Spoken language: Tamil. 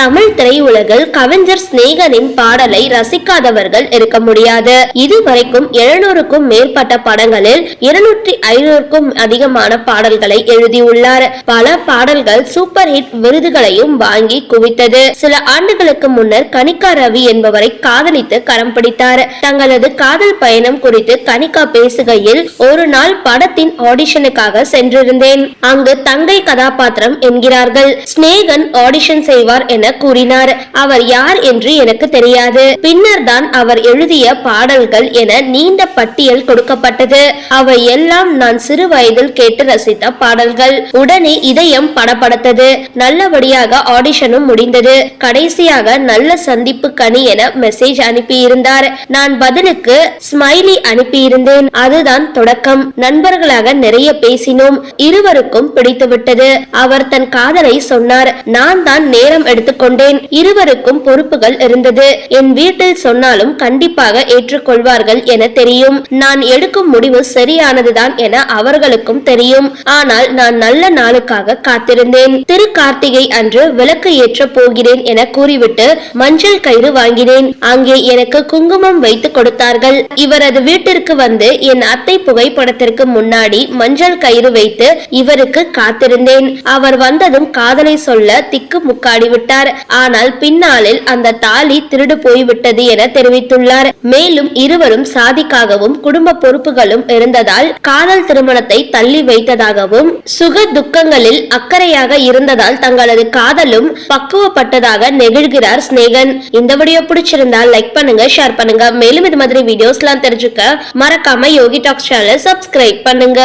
தமிழ் திரையுலகில் கவிஞர் சிநேகனின் பாடலை ரசிக்காதவர்கள் இருக்க முடியாது. இதுவரைக்கும் எழுநூறுக்கும் மேற்பட்ட படங்களில் இருநூற்றி ஐநூறுக்கும் அதிகமான பாடல்களை எழுதியுள்ளார். பல பாடல்கள் சூப்பர் ஹிட் விருதுகளையும் வாங்கி குவித்தது. சில ஆண்டுகளுக்கு முன்னர் கனிகா ரவி என்பவரை காதலித்து கரம் பிடித்தார். தங்களது காதல் பயணம் குறித்து கனிகா பேசுகையில் ஒரு நாள் படத்தின் ஆடிஷனுக்காக சென்றிருந்தேன். அங்கு தங்கை கதாபாத்திரம் என்கிறார்கள். சிநேகன் ஆடிஷன் செய்வார் என கூறினார். அவர் யார் என்று எனக்கு தெரியாது. பின்னர் தான் அவர் எழுதிய பாடல்கள் என நீண்ட பட்டியல் கொடுக்கப்பட்டது. அவை எல்லாம் நான் சிறு வயதில் கேட்டு ரசித்த பாடல்கள். உடனே இதயம் படப்படுத்தது நல்லபடியாக ஆடிஷனும் முடிந்தது. கடைசியாக நல்ல சந்திப்பு கனி என மெசேஜ் அனுப்பியிருந்தார். நான் பதிலுக்கு ஸ்மைலி அனுப்பியிருந்தேன். அதுதான் தொடக்கம். நண்பர்களாக நிறைய பேசினோம். இருவருக்கும் பிடித்துவிட்டது. அவர் தன் காதலை சொன்னார். நான் தான் நேரம் எடுத்து கொண்டேன் இருவருக்கும் பொறுப்புகள் இருந்தது. என் வீட்டில் சொன்னாலும் கண்டிப்பாக ஏற்றுக்கொள்வார்கள் என தெரியும். நான் எடுக்கும் முடிவு சரியானதுதான் என அவர்களுக்கும் தெரியும். ஆனால் நான் நல்ல நாளுக்காக காத்திருந்தேன். திரு கார்த்திகை அன்று விளக்கு ஏற்ற போகிறேன் என கூறிவிட்டு மஞ்சள் கயிறு வாங்கினேன். அங்கே எனக்கு குங்குமம் வைத்து கொடுத்தார்கள். இவரது வீட்டிற்கு வந்து என் அத்தை புகைப்படத்திற்கு முன்னாடி மஞ்சள் கயிறு வைத்து இவருக்கு காத்திருந்தேன். அவர் வந்ததும் காதலை சொல்ல திக்கு முக்காடி விட்டார். ஆனால் பின்னாளில் அந்த தாலி திருடு போய்விட்டது என தெரிவித்துள்ளார். மேலும் இருவரும் சாதிக்காகவும் குடும்ப பொறுப்புகளும் இருந்ததால் காதல் திருமணத்தை தள்ளி வைத்ததாகவும் சுக துக்கங்களில் அக்கறையாக இருந்ததால் தங்களது காதலும் பக்குவப்பட்டதாக நெகிழ்கிறார் சிநேகன். இந்த வீடியோ பிடிச்சிருந்தா லைக் பண்ணுங்க ஷேர் பண்ணுங்க. மேலும் இது மாதிரி வீடியோஸ்லாம் தெரிஞ்சுக்க மறக்காம யோகி டாக்ஸ் சேனலை சப்ஸ்கிரைப் பண்ணுங்க.